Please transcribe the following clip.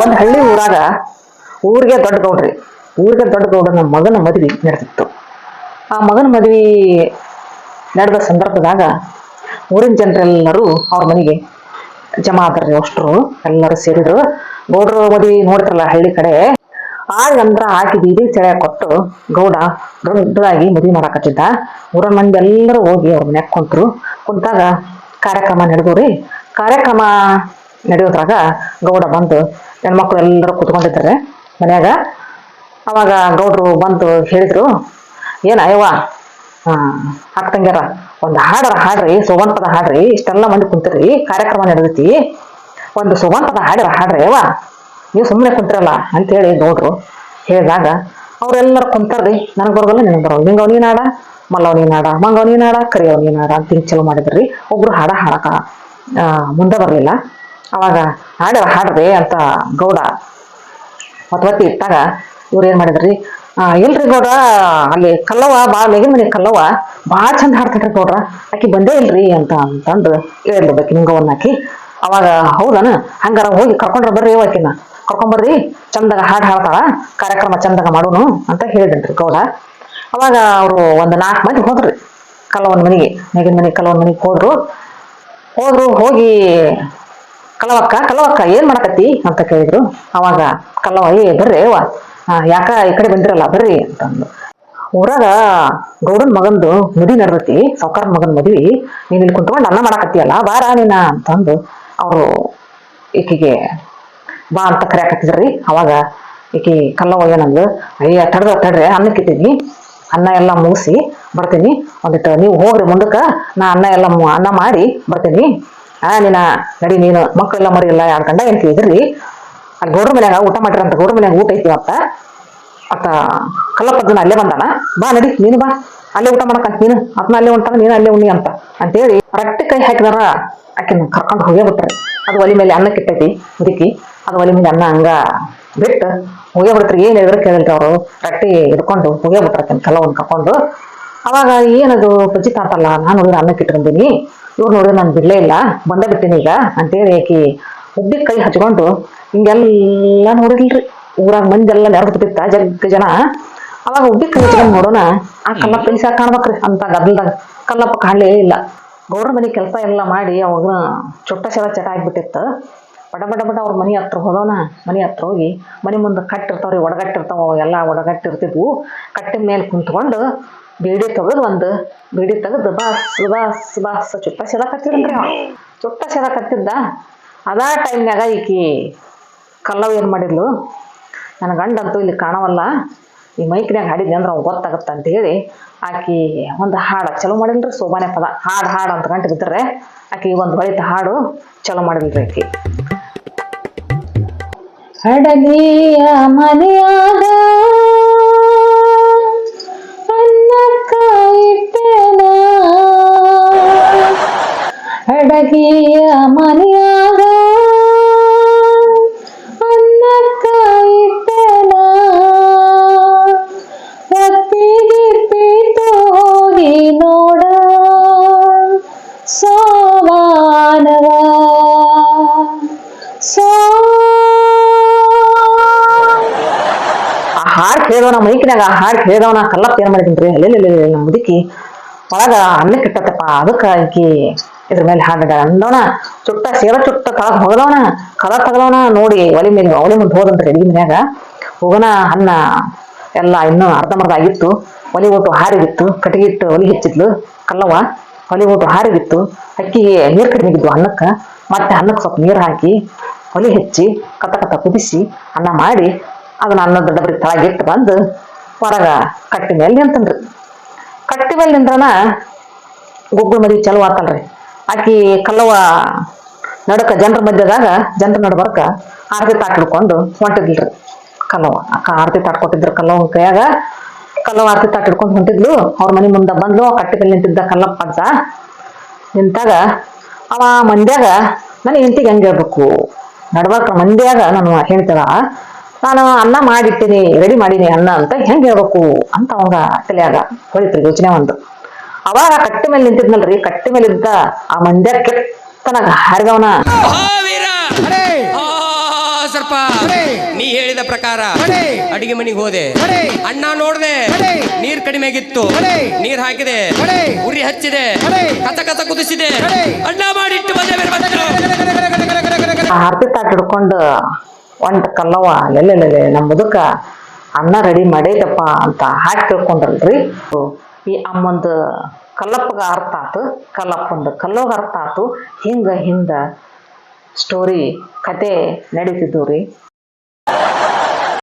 ಒಂದ್ ಹಳ್ಳಿ ಊರಾಗ ಊರಿಗೆ ದೊಡ್ಡ ಗೌಡ್ರಿ. ಊರಿಗೆ ದೊಡ್ಡ ಗೌಡನ ಮಗನ ಮದ್ವಿ ನಡೆದಿತ್ತು. ಆ ಮಗನ ಮದ್ವಿ ನಡೆದ ಸಂದರ್ಭದಾಗ ಊರಿನ ಜನರೆಲ್ಲರೂ ಅವ್ರ ಮನೆಗೆ ಜಮಾ ಆದ್ರಿ ಅಷ್ಟರು ಎಲ್ಲರೂ ಸೇರಿದ್ರು. ಗೌಡ್ರ ಮದ್ವಿ ನೋಡ್ತಾರಲ್ಲ ಹಳ್ಳಿ ಕಡೆ. ಆಗ ಅಂದ್ರ ಹಾಕಿ ಬೀದಿ ಸೆಳೆ ಕೊಟ್ಟು ಗೌಡ ದೊಡ್ಡದಾಗಿ ಮದ್ವಿ ಮಾಡಾಕತ್ತಿದ್ದ. ಊರ ಮಂದಿ ಎಲ್ಲರೂ ಹೋಗಿ ಅವ್ರ ಮನ್ಯಾಗ ಕುಂತರು. ಕುಂತಾಗ ಕಾರ್ಯಕ್ರಮ ನಡೆದವ್ರಿ. ಕಾರ್ಯಕ್ರಮ ನಡೆಯೋದ್ರಾಗ ಗೌಡ ಬಂದು ಹೆಣ್ಮಕ್ಳು ಎಲ್ಲರೂ ಕುತ್ಕೊಂಡಿದ್ದಾರೆ. ಮನ್ಯಾಗ ಅವಾಗ ಗೌಡ್ರು ಬಂದು ಹೇಳಿದ್ರು, ಏನ ಅಯ್ಯವ್ವ ಅಕ್ಕ ತಂಗ್ಯಾರ, ಒಂದು ಹಾಡರ ಹಾಡ್ರಿ ಸೋಬನ್ ಪದ ಹಾಡ್ರಿ, ಇಷ್ಟೆಲ್ಲ ಮಂದಿ ಕುಂತಿರಿ, ಕಾರ್ಯಕ್ರಮ ನಡೆದೈತಿ. ಒಂದು ಸೋಬನ್ ಪದ ಹಾಡ್ರ ಹಾಡ್ರಿ ಅಯ್ಯವ ನೀವು ಸುಮ್ಮನೆ ಕುಂತಿರಲ್ಲ ಅಂತೇಳಿ ಗೌಡ್ರು ಹೇಳಿದಾಗ, ಅವ್ರೆಲ್ಲರೂ ಕುಂತಾರ್ರಿ, ನನಗೆ ಬರೋದಲ್ಲ, ನಿನಗೆ ಬರೋದು ನಿಂಗೆ ಅವನಿ ನಾಡ ಮಲ್ಲವನಿ ನಾಡ ಹಾಡ ನಾಡ ಕರಿಯವನಿ ಹಾಡ ಅಂತ ಹಿಂಗೆ ಚಲೋ ಮಾಡಿದ್ರಿ. ಒಬ್ರು ಹಾಡ ಹಾಡಕ್ಕ ಮುಂದೆ ಬರಲಿಲ್ಲ. ಅವಾಗ ಹಾಡ ಹಾಡ್ರಿ ಅಂತ ಗೌಡ ಹೊತ್ತಿ ಇಟ್ಟಾಗ ಇವ್ರು ಏನ್ ಮಾಡಿದ್ರಿ ಇಲ್ರಿ ಗೌಡ್ರ ಅಲ್ಲಿ ಕಲ್ಲವ್ವ, ಬಾ, ಮೇಗಿನ ಮನೆ ಕಲ್ಲವ್ವ ಭಾಳ ಚಂದ ಹಾಡ್ತಾಳ್ರಿ ಗೌಡ್ರ, ಆಕಿ ಬಂದೇ ಇಲ್ರಿ ಅಂತ ಅಂತಂದು ಹೇಳಿರ್ಬೇಕು ನಿಂಗವನ್ನ ಆಕಿ. ಅವಾಗ ಹೌದನ, ಹಂಗಾರ ಹೋಗಿ ಕರ್ಕೊಂಡ್ರ ಬರ್ರಿ ಆಕಿನ ಕರ್ಕೊಂಬರ್ರಿ ಚಂದಾಗ ಹಾಡು ಹಾಡ್ತಾಳ, ಕಾರ್ಯಕ್ರಮ ಚಂದಾಗ ಮಾಡೋನು ಅಂತ ಹೇಳಿದ್ರಿ ಗೌಡ. ಅವಾಗ ಅವರು ಒಂದು ನಾಲ್ಕು ಮಂದಿ ಹೋದ್ರಿ ಕಲ್ಲವನ್ ಮನೆಗೆ, ಮೇಗಿನ ಮನಿ ಕಲ್ಲವನ್ ಮನೆಗೆ ಹೋದ್ರು. ಹೋದ್ರು, ಹೋಗಿ ಕಲವಕ್ಕ ಕಲವಕ್ಕ ಏನ್ ಮಾಡಕತ್ತಿ ಅಂತ ಕೇಳಿದ್ರು. ಅವಾಗ ಕಲ್ಲವ ಏ ಬರ್ರಿ ಅವ್ವ. ಯಾಕ ಈ ಕಡೆ ಬಂದಿರಲ್ಲ, ಬರ್ರಿ ಅಂತಂದು ಊರಾಗ ಗೌಡನ್ ಮಗಂದು ಮದ್ವಿ ನಡ್ದೈತಿ, ಸಾವ್ಕಾರ ಮಗನ್ ಮದ್ವಿ. ನೀನ್ ಇಲ್ಲಿ ಕುಂತ್ಕೊಂಡು ಅನ್ನ ಮಾಡಕತ್ತೀಯಲ್ಲ, ಬಾರ ನೀನ ಅಂತಂದು ಅವರು ಈಕಿಗೆ, ಬಾ ಅಂತ ಕರೆಯಕತ್ತಿದ್ರಿ ಅವಾಗ ಈಕಿ ಕಲ್ಲವ ಏನಂದು ಅಯ್ಯ ತಡ್ದ ತಡ್ರಿ ಅನ್ನಕ್ಕಿದ್ದೀನಿ ಅನ್ನ ಎಲ್ಲ ಮುಗಿಸಿ ಬರ್ತೀನಿ. ಒಂದಿಟ್ಟು ನೀವು ಹೋಗ್ರಿ ಮುಂದಕ್ಕೆ, ನಾ ಅನ್ನ ಎಲ್ಲ ಅನ್ನ ಮಾಡಿ ಬರ್ತೀನಿ. ಆ ನೀನ ನಡಿ ನೀನು, ಮಕ್ಕಳೆಲ್ಲ ಮರಿಯಲ್ಲ ಎರಡು ಗಂಡ ಏನು ಇದ್ರಿ ಅಲ್ಲಿ ಗೌಡ್ರ ಮನ್ಯಾಗ ಊಟ ಮಾಡಿರಂತ ಗೌಡ್ರ ಮನ್ಯಾಗ ಊಟ ಐತಿ ಅಂತ ಅತ್ತ ಕಲ್ಲಪ್ಪದ್ದನ ಅಲ್ಲೇ ಬಂದಾನ, ಬಾ ನಡಿ, ನೀನು ಬಾ, ಅಲ್ಲೇ ಊಟ ಮಾಡಕಂತ ನೀನು ಅದನ್ನ ಅಲ್ಲೇ ಉಂಟಾನ ನೀನು ಅಲ್ಲೇ ಉಣ್ಣಿ ಅಂತ. ಅಂತೇಳಿ ರಟ್ಟಿ ಕೈ ಹಾಕಿದಾರ, ಆಕಿನ ಕರ್ಕೊಂಡು ಹೋಗೇ ಬಿಟ್ರಿ. ಅದು ಒಲಿ ಮೇಲೆ ಅನ್ನ ಕಿಟ್ಟೈತಿ ಮುದುಕಿ ಅದು ಒಲಿ ಮೇಲೆ ಅನ್ನ ಹಂಗ ಬಿಟ್ಟು ಹೋಗೇ ಬಿಡ್ತಾರೆ ಏನ್ ಹೇಳಿದ್ರು ಕೇಳಿಲ್ರಿ ಅವರು, ರಟ್ಟಿ ಹಿಡ್ಕೊಂಡು ಹೋಗೇ ಕಲ್ಲ ಕಲ್ಲವನ್ನ ಕರ್ಕೊಂಡು. ಅವಾಗ ಏನದು, ಬಜ್ಜಿ ತಾತಲ್ಲ, ನಾನು ಅನ್ನ ಕಿಟ್ಕೊಂಡಿನಿ ಇವ್ರು ನೋಡಿದ್ರೆ ನಾನು ಬಿಡ್ಲೇ ಇಲ್ಲ, ಬಂದೇ ಬಿಡ್ತೀನಿ ಈಗ ಅಂತೇಳಿ ಆಕಿ ಉಬ್ಬಿ ಕೈ ಹಚ್ಕೊಂಡು ಹಿಂಗೆಲ್ಲ ನೋಡಿಲ್ರಿ, ಊರಾಗ ಮಂದಿ ಎಲ್ಲ ಬಿತ್ತ ಜಗ್ಗ ಜನ. ಅವಾಗ ಉದ್ದ ಕೈ ಹಚ್ಕೊಂಡು ನೋಡೋಣ, ಆ ಕಲ್ಲಪ್ಪ ಪೈಸ ಕಾಣ್ಬೇಕ್ರಿ ಅಂತ ಗದ್ದಲ್ದಾಗ. ಕಲ್ಲಪ್ಪ ಕಾಣಲೇ ಇಲ್ಲ. ಗೌಡ್ರ ಮನೆ ಕೆಲಸ ಎಲ್ಲ ಮಾಡಿ ಅವಾಗ ಚೊಟ್ಟ ಶರ ಚಟ ಆಗ್ಬಿಟ್ಟಿತ್ತು. ಬಡ ಬಡ ಬಡ ಅವ್ರ ಮನೆ ಹತ್ರ ಹೋದವನ, ಮನೆ ಹತ್ರ ಹೋಗಿ ಮನೆ ಮುಂದೆ ಕಟ್ಟಿರ್ತಾವ್ರಿ, ಒಡಗಟ್ಟಿರ್ತಾವ ಎಲ್ಲ ಒಡಗಟ್ಟಿರ್ತಿದ್ವು. ಕಟ್ಟಿನ ಮೇಲೆ ಕುಂತ್ಕೊಂಡು ಬೀಡಿ ತೆಗೆದು ಒಂದು, ಬೀಡಿ ತೆಗೆದು ಬಾಸ್ ಬಾಸ್ ಬಾಸ್ ಚುಟ್ಟ ಸೆದ ಕತ್ತಿದ್ರಿ ಅವ ಚುಟ್ಟ ಸೆದ ಕತ್ತಿದ್ದ ಅದ ಟೈಮ್ನಾಗ ಈಕಿ ಕಲ್ಲವ್ ಏನು ಮಾಡಿದ್ಲು? ನನ್ನ ಗಂಡಂತೂ ಇಲ್ಲಿ ಕಾಣವಲ್ಲ. ಈ ಮೈಕ್ನಾಗ ಹಾಡಿದ್ನಿ ಅಂದ್ರೆ ಅವ್ನು ಗೊತ್ತಾಗತ್ತ ಅಂತ ಹೇಳಿ ಆಕಿ ಒಂದು ಹಾಡು ಚಲೋ ಮಾಡಿಲ್ರಿ ಸೋಬಾನೆ ಪದ. ಹಾಡು ಹಾಡು ಅಂತ ಗಂಟೆ ಬಿದ್ದರೆ ಆಕಿ ಒಂದು ಹೊಳಿತ ಹಾಡು ಚಲೋ ಮಾಡಿಲ್ರಿ ಆಕಿ. ಹಡಗಿಯ ಮನೆಯಾಗ ಹಡಗಿಯ ಮನೆಯಾಗ ಅನ್ನಕ್ಕ ಇಟ್ಟೆನ ಒತ್ತಿಗಿಟ್ಟಿತು ಹೋಗಿ ನೋಡ ಸೋವಾನವ ಸೋ ಆ ಹಾಡು ಕೇಳಿದವನ ಮೈಕ್ನ್ಯಾಗ ಆ ಹಾಡು ಕೇಳಿದವನ ಕಲ್ಲಪ್ಪ ಏನು ಮಾಡಿದ್ರಿ ಅಲ್ಲೇ ನಮ್ಮ ಮುದುಕಿ ಒಳಗ ಅನ್ನಕ್ಕೆ ಇಟ್ಟತ್ತಪ್ಪ ಅದಕ್ಕೆ ಆಕಿ ಇದ್ರ ಮೇಲೆ ಹಾಡ ಅಂದವನ ಚುಟ್ಟ ಸೇರ ಚುಟ್ಟ ಕಳಕ್ ಹೋಗದವನ ಕಳಕ್ ತಗದವನ ನೋಡಿ, ಒಲಿ ಮೇಲೆ, ಒಲಿ ಮುಂದೆ ಹೋದಂತ ಅಡಿಗೆ ಮನ್ಯಾಗ. ಹೋಗೋಣ, ಅನ್ನ ಎಲ್ಲ ಇನ್ನೂ ಅರ್ಧಂಬರ್ಧ ಆಗಿತ್ತು. ಒಲಿ ಒಟ್ಟು ಹಾರಿಗಿತ್ತು ಕಟ್ಟಿಗೆ ಇಟ್ಟು ಒಲಿ ಹೆಚ್ಚಿದ್ಲು. ಕಲ್ಲವ್ವ, ಒಲಿ ಹಾರಿ ಹಾರಿಗಿತ್ತು. ಅಕ್ಕಿಗೆ ನೀರು ಕಡಿಮೆ ಅನ್ನಕ್ಕ. ಮತ್ತೆ ಅನ್ನಕ್ಕೆ ಸ್ವಲ್ಪ ನೀರು ಹಾಕಿ, ಒಲಿ ಹೆಚ್ಚಿ, ಕತ ಕತ ಕುದಿಸಿ, ಅನ್ನ ಮಾಡಿ, ಅದನ್ನ ಅನ್ನದ ಡಬ್ರಿ ತಳಗಿಟ್ಟು ಬಂದು ಹೊರಗ ಕಟ್ಟಿ ಮೇಲೆ ನಿಂತನ್ರಿ ಕಟ್ಟಿ ಮೇಲೆ ನಿಂತ್ರನ ಗುಗ್ಗು ಮದಿ ಚಲೋ ಆತಲ್ರಿ. ಆಕಿ ಕಲ್ಲವ್ವ ನಡಕ ಜನರ ಮಧ್ಯದಾಗ, ಜನರ ನಡ್ಬರ್ಕ ಆರತಿ ತಾಟ್ ಹಿಡ್ಕೊಂಡು ಹೊಂಟಿದ್ಲ್ರಿ ಕಲ್ಲವ್ವ. ಅಕ್ಕ ಆರತಿ ತಾಟ್ ಕೊಟ್ಟಿದ್ರು ಕೈಯಾಗ. ಕಲ್ಲವ್ವ ಆರತಿ ತಾಟ್ ಹೊಂಟಿದ್ಲು. ಅವ್ರ ಮನೆ ಮುಂದೆ ಬಂದ್ಲು. ಆ ಕಟ್ಟಿ ಮೇಲೆ ನಿಂತಿದ್ದ ಕಲ್ಲಪ್ಪ ಅಜ್ಜ ನಿಂತಾಗ ಅವ ಮಂದ್ಯಾಗ, ನನ್ನ ಹೆಂಡತಿಗೆ ಹೆಂಗೆ ಹೇಳ್ಬೇಕು? ನಡ್ಬಾರ್ಕ ಮಂದ್ಯಾಗ ನಾನು ಹೇಳ್ತಾಳ ನಾನು ಅನ್ನ ಮಾಡಿಟ್ಟಿನಿ, ರೆಡಿ ಮಾಡೀನಿ ಅನ್ನ ಅಂತ ಹೆಂಗೆ ಹೇಳ್ಬೇಕು? ಅಂತ ಅವಾಗ ತಲೆಯಾಗ ಹೊಳಿತ್ರಿ ಯೋಚನೆ ಒಂದು. ಅವಾಗ ಕಟ್ಟಿ ಮೇಲೆ ನಿಂತಿದ್ನಲ್ರಿ ಕಟ್ಟಿ ಮೇಲೆ ಇದ್ದ ಆ ಮಂದ್ಯ ಕೆಟ್ಟನಾಗ ಹಾರಿದವನ. ಸರ್ಪ! ನೀ ಹೇಳಿದ ಪ್ರಕಾರ. ಅಡಿಗೆ ಮನೆಗೆ ಹೋದೆ. ಅಣ್ಣ ನೋಡ್ದೆ. ನೀರ್ ಕಡಿಮೆ ಆಗಿತ್ತು. ನೀರ್ ಹಾಕಿದೆ. ಉರಿ ಹಚ್ಚಿದೆ. ಕತ ಕಸ ಕಸ ಕುದಿಸಿದೆ. ಅಣ್ಣ ಮಾಡಿಟ್ಟು ಬಂದೆ ಆರತಿ ತಾಟ್ ಹಿಡ್ಕೊಂಡು ಒಂಟ್ ಕಲ್ಲವ ಎಲ್ಲೆಲ್ಲೆಲ್ಲೆ ನಮ್ಮ ಮುದುಕ ಅನ್ನ ರೆಡಿ ಮಾಡೈತಪ್ಪ ಅಂತ ಹಾಕಿ ತಿಳ್ಕೊಂಡ್ರಲ್ರಿ ಈ ಅಮ್ಮಂದು ಕಲ್ಲಪ್ಪಗ ಅರ್ಥ ಆತು, ಕಲ್ಲಪ್ಪಂದು ಕಲ್ಲೋಗ ಅರ್ಥ ಆತು. ಹಿಂಗ ಹಿಂದ ಸ್ಟೋರಿ ಕತೆ ನಡೀತಿದ್ದವು ರೀ.